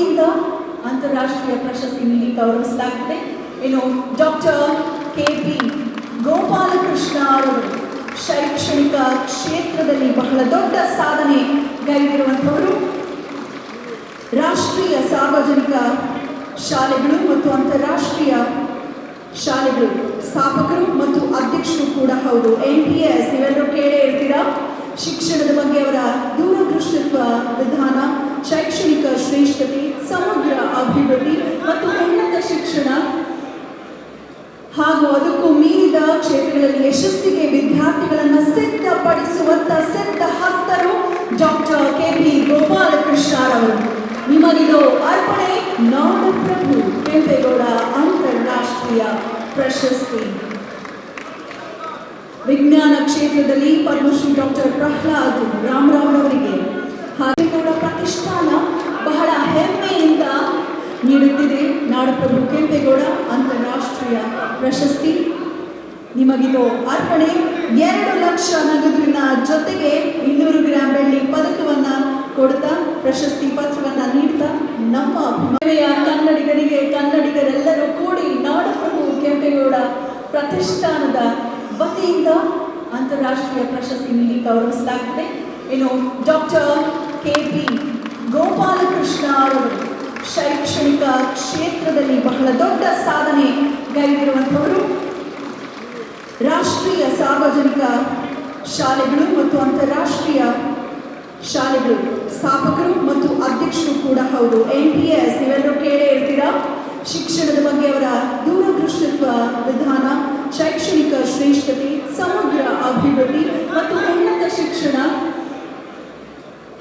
ವತಿಯಿಂದ ಅಂತಾರಾಷ್ಟ್ರೀಯ ಪ್ರಶಸ್ತಿ ನೀಡಿ ಗೌರವಿಸಲಾಗಿದೆ ಏನು, ಡಾಕ್ಟರ್ ಕೆ ಪಿ ಗೋಪಾಲಕೃಷ್ಣ ಅವರು ಶೈಕ್ಷಣಿಕ ಕ್ಷೇತ್ರದಲ್ಲಿ ಬಹಳ ದೊಡ್ಡ ಸಾಧನೆ ಗೈದಿರುವಂಥವರು. ರಾಷ್ಟ್ರೀಯ ಸಾರ್ವಜನಿಕ ಶಾಲೆಗಳು ಮತ್ತು ಅಂತಾರಾಷ್ಟ್ರೀಯ ಶಾಲೆಗಳು ಸ್ಥಾಪಕರು ಮತ್ತು ಅಧ್ಯಕ್ಷರು ಕೂಡ ಹೌದು. ಎನ್ ಪಿ ಎಸ್ ಇವೆಲ್ಲರೂ ಕೇಳೇ ಇರ್ತೀರಾ? ಶಿಕ್ಷಣದ ಬಗ್ಗೆ ಅವರ ದೂರದೃಷ್ಟಿತ್ವ ವಿಧಾನ ಶ್ರೇಷ್ಠತೆ ಸಮಗ್ರ ಅಭಿವೃದ್ಧಿ ಮತ್ತು ಉನ್ನತ ಶಿಕ್ಷಣ ಹಾಗೂ ಅದಕ್ಕೂ ಮೀರಿದ ಕ್ಷೇತ್ರಗಳಲ್ಲಿ ಯಶಸ್ಸಿಗೆ ವಿದ್ಯಾರ್ಥಿಗಳನ್ನು ಸಿದ್ಧಪಡಿಸುವಂತ ಸಿದ್ಧ ಹಸ್ತರು ಡಾಕ್ಟರ್ ಕೆ ಪಿ ಗೋಪಾಲಕೃಷ್ಣರವರು ನಿಮಗಿದು ಅರ್ಪಣೆ ನಾಡಪ್ರಭು ಕೆಂಪೇಗೌಡ ಅಂತಾರಾಷ್ಟ್ರೀಯ ಪ್ರಶಸ್ತಿ. ವಿಜ್ಞಾನ ಕ್ಷೇತ್ರದಲ್ಲಿ ಪದ್ಮಶ್ರೀ ಡಾಕ್ಟರ್ ಪ್ರಹ್ಲಾದ್ ರಾಮರಾವ್ ಅವರಿಗೆ. ಪ್ರಶಸ್ತಿ ನಿಮಗಿದು ಅರ್ಪಣೆ. ಎರಡು ಲಕ್ಷ ನಗದುವಿನ ಜೊತೆಗೆ ಇನ್ನೂರು ಗ್ರಾಮ್ ಬೆಳ್ಳಿ ಪದಕವನ್ನ ಕೊಡ್ತಾ, ಪ್ರಶಸ್ತಿ ಪತ್ರವನ್ನ ನೀಡ್ತಾ ನಮ್ಮ ಅಭಿಮಾನಿಯ ಕನ್ನಡಿಗರಿಗೆ, ಕನ್ನಡಿಗರೆಲ್ಲರೂ ಕೂಡಿ ನಾಡಪ್ರಭು ಕೆಂಪೇಗೌಡ ಪ್ರತಿಷ್ಠಾನದ ವತಿಯಿಂದ ಅಂತಾರಾಷ್ಟ್ರೀಯ ಪ್ರಶಸ್ತಿ ನೀಡಿ ಗೌರವಿಸಲಾಗಿದೆ ಇನ್ನು ಡಾಕ್ಟರ್ ಕೆ ಪಿ ಗೋಪಾಲಕೃಷ್ಣ ಅವರು ಶೈಕ್ಷಣಿಕ ಕ್ಷೇತ್ರದಲ್ಲಿ ಬಹಳ ದೊಡ್ಡ ಸಾಧನೆ ರಾಷ್ಟ್ರೀಯ ಸಾರ್ವಜನಿಕ ಶಾಲೆಗಳು ಮತ್ತು ಅಂತಾರಾಷ್ಟ್ರೀಯ ಶಾಲೆಗಳು. ಸ್ಥಾಪಕರು ಮತ್ತು ಅಧ್ಯಕ್ಷರು ಕೂಡ ಹೌದು. ಎನ್ ಪಿ ಎಸ್, ನೀವೆಲ್ಲರೂ ಕೇಳೇ ಇರ್ತೀರಾ? ಶಿಕ್ಷಣದ ಬಗ್ಗೆ ಅವರ ದೂರದೃಷ್ಟಿತ್ವ ವಿಧಾನ, ಶೈಕ್ಷಣಿಕ ಶ್ರೇಷ್ಠತೆ, ಸಮಗ್ರ ಅಭಿವೃದ್ಧಿ ಮತ್ತು ಉನ್ನತ ಶಿಕ್ಷಣ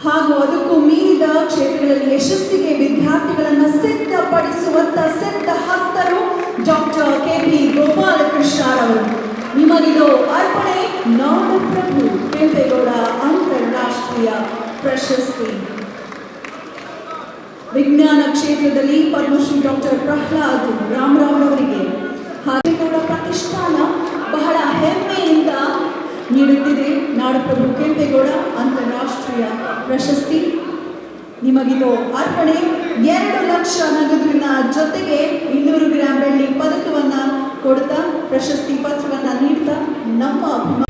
ಹಾಗೂ ಅದಕ್ಕೂ ಮೀರಿದ ಕ್ಷೇತ್ರಗಳಲ್ಲಿ ಯಶಸ್ಸಿಗೆ ವಿದ್ಯಾರ್ಥಿಗಳನ್ನು ಸಿದ್ಧಪಡಿಸುವಂತ ಸಿದ್ಧ ನಿಮಗಿದು ಅರ್ಪಣೆ ನಾಡಪ್ರಭು ಕೆಂಪೇಗೌಡ ಅಂತಾರಾಷ್ಟ್ರೀಯ ಪ್ರಶಸ್ತಿ ವಿಜ್ಞಾನ ಕ್ಷೇತ್ರದಲ್ಲಿ ಪದ್ಮಶ್ರೀ ಡಾಕ್ಟರ್ ಪ್ರಹ್ಲಾದ್ ರಾಮರಾವ್ ಅವರಿಗೆ ಹಾಗೇಗೌಡ ಪ್ರತಿಷ್ಠಾನ ಬಹಳ ಹೆಮ್ಮೆಯಿಂದ ನೀಡುತ್ತಿದೆ. ನಾಡಪ್ರಭು ಕೆಂಪೇಗೌಡ ಅಂತಾರಾಷ್ಟ್ರೀಯ ಪ್ರಶಸ್ತಿ ನಿಮಗಿದು ಅರ್ಪಣೆ ಎರಡು ಲಕ್ಷ ನಗದುವಿನ 那么。